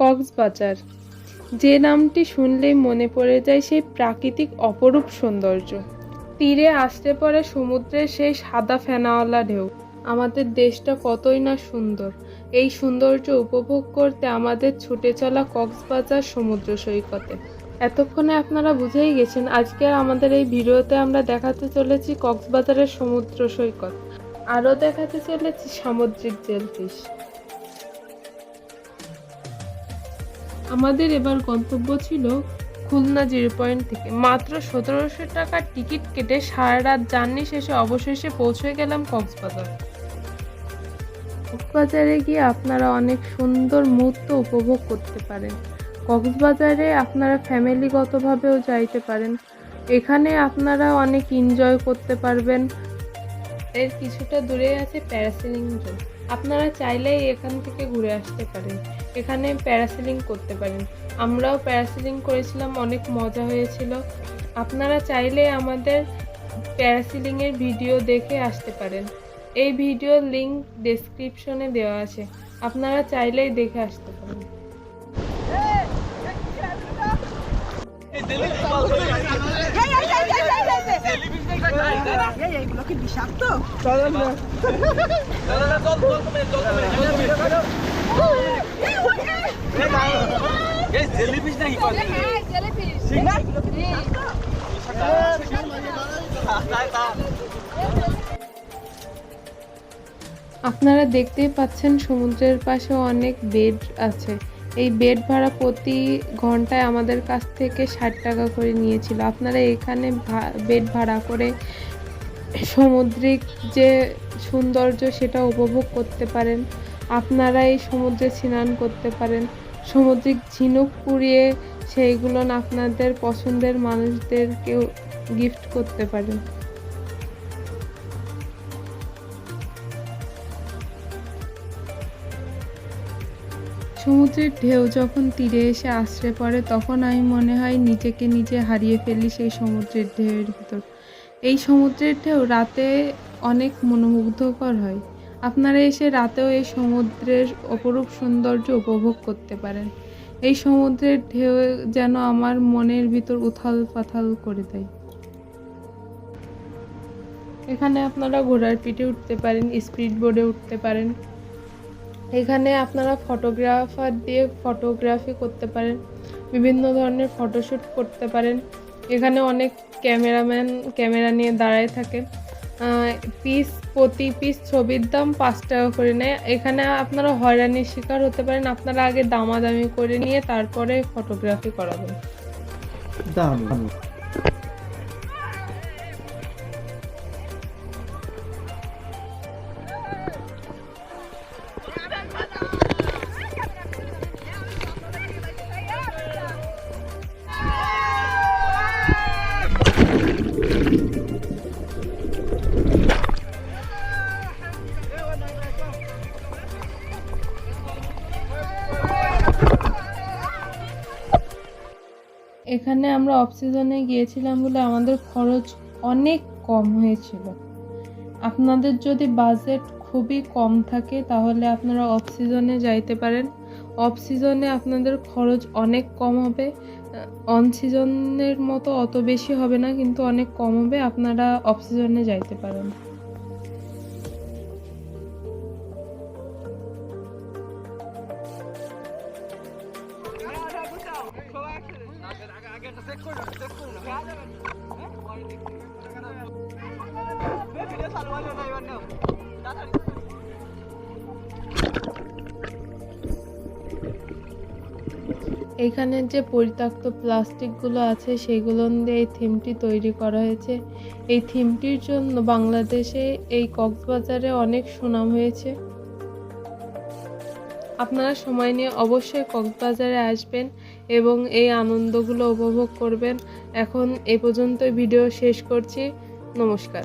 কক্সবাজার। যে নামটি শুনলেই মনে পড়ে যায় সেই প্রাকৃতিক অপরূপ সৌন্দর্য। তীরে আসতে পড়ে সমুদ্রের সেই সাদা ফেনাওয়ালা ঢেউ। আমাদের দেশটা কতই না সুন্দর। এই সৌন্দর্য উপভোগ করতে আমাদের ছুটে চলা কক্সবাজার সমুদ্র সৈকতে। এতক্ষণে আপনারা বুঝেই গেছেন, আজকে আমাদের এই ভিডিওতে আমরা দেখাতে চলেছি কক্সবাজারের সমুদ্র সৈকত। আরও দেখাতে চলেছি সামুদ্রিক জেলফিশ। আমাদের এবার গন্তব্য ছিল খুলনা জিরো পয়েন্ট থেকে। মাত্র সতেরোশো টাকার টিকিট কেটে সারা রাত জার্নি শেষে অবশেষে পৌঁছে গেলাম কক্সবাজার। কক্সবাজারে গিয়ে আপনারা অনেক সুন্দর মুহূর্ত উপভোগ করতে পারেন। কক্সবাজারে আপনারা ফ্যামিলিগতভাবেও যাইতে পারেন। এখানে আপনারা অনেক এনজয় করতে পারবেন। এর কিছুটা দূরে আছে প্যারাসেলিং জোন। আপনারা চাইলেই এখান থেকে ঘুরে আসতে পারেন। এখানে প্যারাসেলিং করতে পারেন আমরাও প্যারাসেলিং করেছিলাম অনেক মজা হয়েছিল আপনারা চাইলে আমাদের প্যারাসেলিংয়ের ভিডিও দেখে আসতে পারেন এই ভিডিওর লিংক ডেসক্রিপশনে দেওয়া আছে আপনারা চাইলেই দেখে আসতে পারেন এইগুলো কি বিষাক্ত জেলিফিশ নাকি কি বিষাক্ত আপনারা দেখতেই পাচ্ছেন সমুদ্রের পাশে অনেক বেড আছে। এই বেড ভাড়া প্রতি ঘন্টায় আমাদের কাছ থেকে ষাট টাকা করে নিয়েছিল। আপনারা এখানে বেড ভাড়া করে সামুদ্রিক যে সৌন্দর্য সেটা উপভোগ করতে পারেন। আপনারা এই সমুদ্রে স্নান করতে পারেন। সামুদ্রিক ঝিনুক পুড়িয়ে সেইগুলো আপনাদের পছন্দের মানুষদেরকেও গিফট করতে পারেন সমুদ্রের ঢেউ যখন তীরে এসে আশ্রে পড়ে, তখন আমি মনে হয় নিজেকে নিজে হারিয়ে ফেলি সেই সমুদ্রের ঢেউয়ের ভিতর। এই সমুদ্রের ঢেউ রাতে অনেক মনোমুগ্ধকর হয়। আপনারা এসে রাতেও এই সমুদ্রের অপরূপ সৌন্দর্য উপভোগ করতে পারেন। এই সমুদ্রের ঢেউ যেন আমার মনের ভিতর উথাল পাথাল করে দেয়। এখানে আপনারা ঘোড়ার পিঠে উঠতে পারেন, স্পিড বোর্ডে উঠতে পারেন। এখানে আপনারা ফটোগ্রাফার দিয়ে ফটোগ্রাফি করতে পারেন, বিভিন্ন ধরনের ফটোশ্যুট করতে পারেন। এখানে অনেক ক্যামেরাম্যান, ক্যামেরা নিয়ে দাঁড়ায় থাকে পিস প্রতি পিস ছবির দাম পাঁচ টাকা করে নেয়। এখানে আপনারা হয়রানির শিকার হতে পারেন। আপনারা আগে দামাদামি করে নিয়ে তারপরে ফটোগ্রাফি করাবেন। দাম। এখানে আমরা অফ সিজনে গিয়েছিলাম বলে আমাদের খরচ অনেক কম হয়েছিল। আপনাদের যদি বাজেট খুবই কম থাকে, তাহলে আপনারা অফ সিজনে যাইতে পারেন। অফ সিজনে আপনাদের খরচ অনেক কম হবে। অন সিজনের মতো অত বেশি হবে না, কিন্তু অনেক কম হবে। আপনারা অফ সিজনে যাইতে পারেন। এখানে যে পরিত্যক্ত প্লাস্টিকগুলো আছে, সেগুলো দিয়ে এই থিমটি তৈরি করা হয়েছে। এই থিমটির জন্য বাংলাদেশে এই কক্সবাজারে অনেক সুনাম হয়েছে। আপনারা সময় নিয়ে অবশ্যই কক্সবাজারে আসবেন। এবং এই আনন্দগুলো উপভোগ করবেন। এখন এ পর্যন্তই ভিডিও শেষ করছি। নমস্কার।